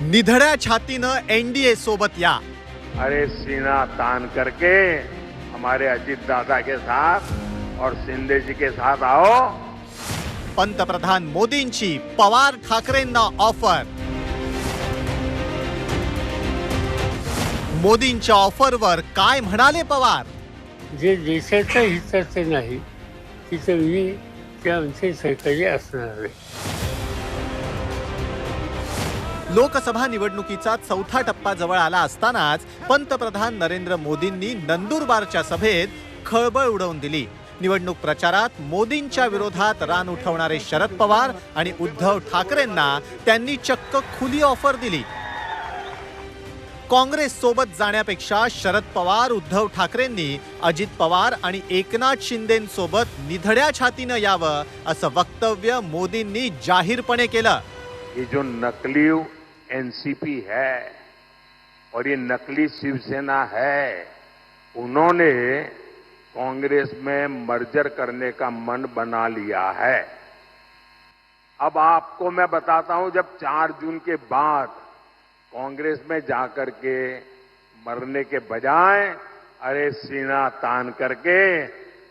निधड्या छातीनं NDA सोबत या. अरे सीना तान करके हमारे अजीत दादा के साथ और शिंदे जी के साथ आओ। पंतप्रधान मोदींची पवार ठाकरेंना ऑफर. मोदींच्या ऑफरवर काय म्हणाले पवार? जे देशाच्या हिताचं नाही तिथं मी त्या आमचे सहकारी असणार आहे. लोकसभा निवडणुकीचा चौथा टप्पा जवळ आला असतानाच पंतप्रधान नरेंद्र मोदींनी नंदुरबारच्या सभेत खळबळ उडवून दिली. निवडणूक प्रचारात मोदींच्या विरोधात रान उठवणारे शरद पवार आणि उद्धव ठाकरेंना त्यांनी चक्क खुली ऑफर दिली. काँग्रेस सोबत जाण्यापेक्षा शरद पवार उद्धव ठाकरेंनी अजित पवार आणि एकनाथ शिंदेसोबत निधड्या छातीनं यावं असं वक्तव्य मोदींनी जाहीरपणे केलं. ये जो नकली एनसीपी है और ये नकली शिवसेना है, उन्होंने कांग्रेस में मर्जर करने का मन बना लिया है। अब आपको मैं बताता हूँ, जब 4 जून के बाद कांग्रेस में जाकर के मरने के बजाय, अरे सीना तान करके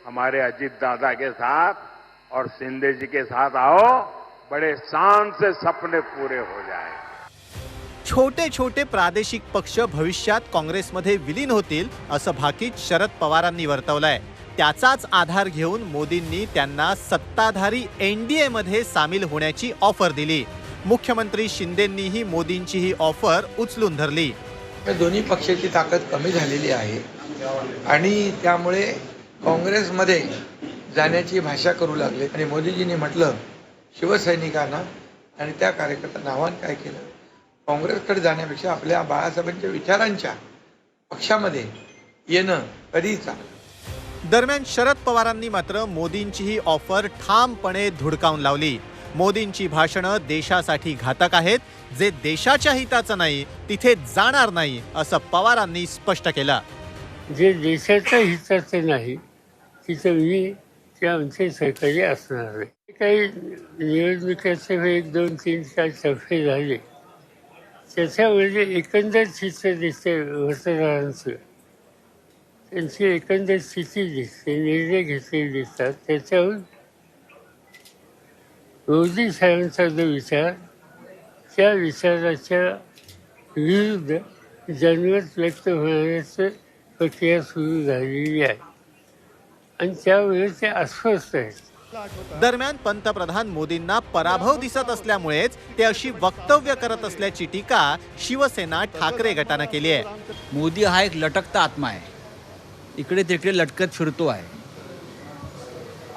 हमारे अजीत दादा के साथ और सिंधे जी के साथ आओ, बड़े शान से सपने पूरे हो जाए। छोटे छोटे प्रादेशिक पक्ष भविष्यात काँग्रेसमध्ये विलीन होतील असं भाकीत शरद पवारांनी वर्तवलंय. त्याचाच आधार घेऊन मोदींनी त्यांना सत्ताधारी एन डी मध्ये सामील होण्याची ऑफर दिली. मुख्यमंत्री शिंदेंनीही मोदींची ही ऑफर उचलून धरली. दोन्ही पक्षाची ताकद कमी झालेली आहे आणि त्यामुळे काँग्रेसमध्ये जाण्याची भाषा करू लागले. आणि मोदीजींनी म्हटलं शिवसैनिकांना आणि त्या कार्यकर्त्यांना आव्हान काय केलं? काँग्रेसकडे जाण्यापेक्षा आपल्या बाळासाहेबांच्या विचारांच्या पक्षामध्ये येणं कधीही चांगलं दरम्यान शरद पवारांनी मात्र मोदींची ही ऑफर ठामपणे धुडकावून लावली. मोदींची भाषणं देशासाठी घातक आहेत. जे देशाच्या हिताचं नाही तिथे जाणार नाही असं पवारांनी स्पष्ट केलं. जे देशाच्या हिताचं नाही तिथं मी आमचे सहकारी असणार आहे. काही निवडणुकीचे एक दोन तीन चार टप्पे झाले त्याच्यामध्ये एकंदर चित्र दिसते मतदारांचं त्यांची एकंदर स्थिती दिसते निर्णय घेतलेले दिसतात. त्याच्याहून मोदी साहेबांचा जो विचार त्या विचाराच्या विरुद्ध जनमत व्यक्त होण्याचं प्रक्रिया सुरू झालेली आहे. आणि त्यामुळे ते अस्वस्थ आहेत. दरम्यान पंतप्रधान मोदींना पराभव दिसत असल्यामुळेच ते अशी वक्तव्य करत असल्याची टीका शिवसेना ठाकरे गटानं केली आहे. मोदी हा एक लटकता आत्मा आहे. इकडे तिकडे लटकत फिरतो आहे.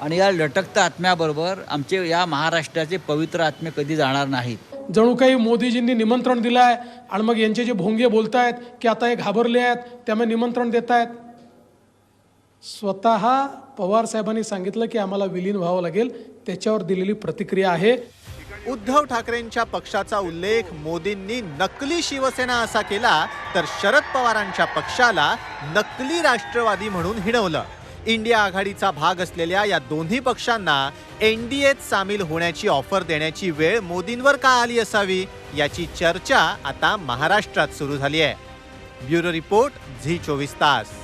आणि या लटकता आत्म्याबरोबर आमचे या महाराष्ट्राचे पवित्र आत्मे कधी जाणार नाहीत. जणू काही मोदीजींनी निमंत्रण दिलं आहे आणि मग यांचे जे भोंगे बोलतायत की आता हे घाबरले आहेत त्यामुळे निमंत्रण देत आहेत स्वतः पवार साहेबांनी सांगितलं की आम्हाला विलीन व्हावं लागेल त्याच्यावर दिलेली प्रतिक्रिया आहे. उद्धव ठाकरेंच्या पक्षाचा उल्लेख मोदींनी नकली शिवसेना असा केला तर शरद पवारांच्या पक्षाला नकली राष्ट्रवादी म्हणून हिणवलं. इंडिया आघाडीचा भाग असलेल्या या दोन्ही पक्षांना एनडीएत सामील होण्याची ऑफर देण्याची वेळ मोदींवर का आली असावी याची चर्चा आता महाराष्ट्रात सुरू झाली आहे. ब्युरो रिपोर्ट झी चोवीस तास.